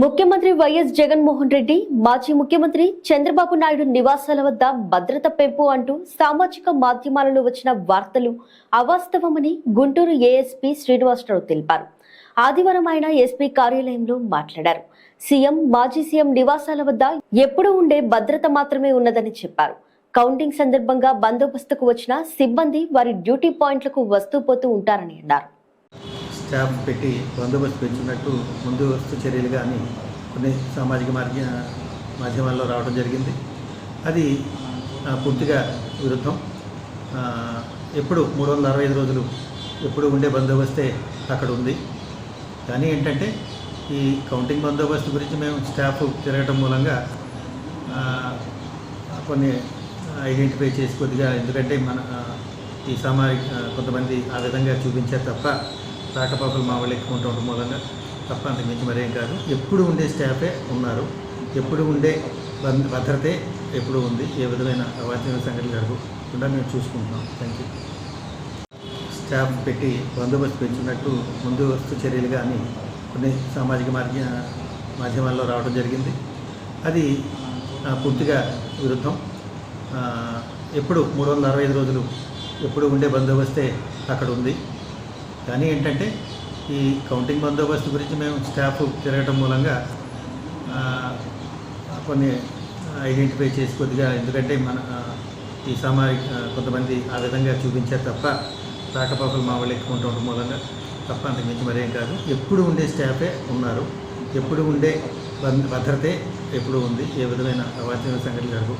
ముఖ్యమంత్రి వైఎస్ జగన్మోహన్ రెడ్డి మాజీ ముఖ్యమంత్రి చంద్రబాబు నాయుడు నివాసాల వద్ద భద్రత పెంపు అంటూ సామాజిక మాధ్యమాలలో వచ్చిన వార్తలు అవాస్తవమని గుంటూరు ఏఎస్పీ శ్రీనివాసరావు తెలిపారు. ఆదివారం ఆయన ఎస్పీ కార్యాలయంలో మాట్లాడారు. సీఎం మాజీ సీఎం నివాసాల వద్ద ఎప్పుడూ ఉండే భద్రత మాత్రమే ఉన్నదని చెప్పారు. కౌంటింగ్ సందర్భంగా బందోబస్తుకు వచ్చిన సిబ్బంది వారి డ్యూటీ పాయింట్లకు వస్తూ పోతూ ఉంటారని అన్నారు. స్టాఫ్ పెట్టి బందోబస్తు పెంచున్నట్టు ముందస్తు చర్యలు కానీ కొన్ని సామాజిక మార్గ మాధ్యమాల్లో రావడం జరిగింది. అది పూర్తిగా విరుద్ధం. ఎప్పుడు మూడు వందల అరవై ఐదు రోజులు ఎప్పుడు ఉండే బందోబస్తే అక్కడ ఉంది. కానీ ఏంటంటే ఈ కౌంటింగ్ బందోబస్తు గురించి మేము స్టాఫ్ తిరగటం మూలంగా కొన్ని ఐడెంటిఫై చేసి కొద్దిగా ఎందుకంటే మన ఈ సామాజిక కొంతమంది ఆ విధంగా చూపించారు తప్ప రాకపోకలు మా వాళ్ళు ఎక్కువ ఉండటం మూలంగా తప్ప అంతకు మించి మరేం కాదు. ఎప్పుడు ఉండే స్టాఫే ఉన్నారు. ఎప్పుడు ఉండే భద్రతే ఎప్పుడు ఉంది. ఏ విధమైన అవాంఛనీయ సంఘటనలు జరగకుండా మేము చూసుకుంటున్నాం. థ్యాంక్ యూ స్టాఫ్ పెట్టి బందోబస్తు పెంచున్నట్టు ముందు వస్తు చర్యలు కానీ కొన్ని సామాజిక మార్గ మాధ్యమాల్లో రావడం జరిగింది. అది పూర్తిగా విరుద్ధం. ఎప్పుడు మూడు వందల అరవై ఐదు రోజులు ఎప్పుడు ఉండే బందోబస్తే అక్కడ ఉంది. కానీ ఏంటంటే ఈ కౌంటింగ్ బందోబస్తు గురించి మేము స్టాఫ్ తిరగటం మూలంగా కొన్ని ఐడెంటిఫై చేసి కొద్దిగా ఎందుకంటే మన ఈ సామాజిక కొంతమంది ఆ విధంగా చూపించారు తప్ప రాకపోకలు మా వాళ్ళు ఎక్కువ ఉండటం మూలంగా తప్ప అంతకుమించి మరేం కాదు. ఎప్పుడు ఉండే స్టాఫే ఉన్నారు. ఎప్పుడు ఉండే భద్రతే ఎప్పుడు ఉంది. ఏ విధమైన అవాంఛనీయ సంఘటనలు జరుగు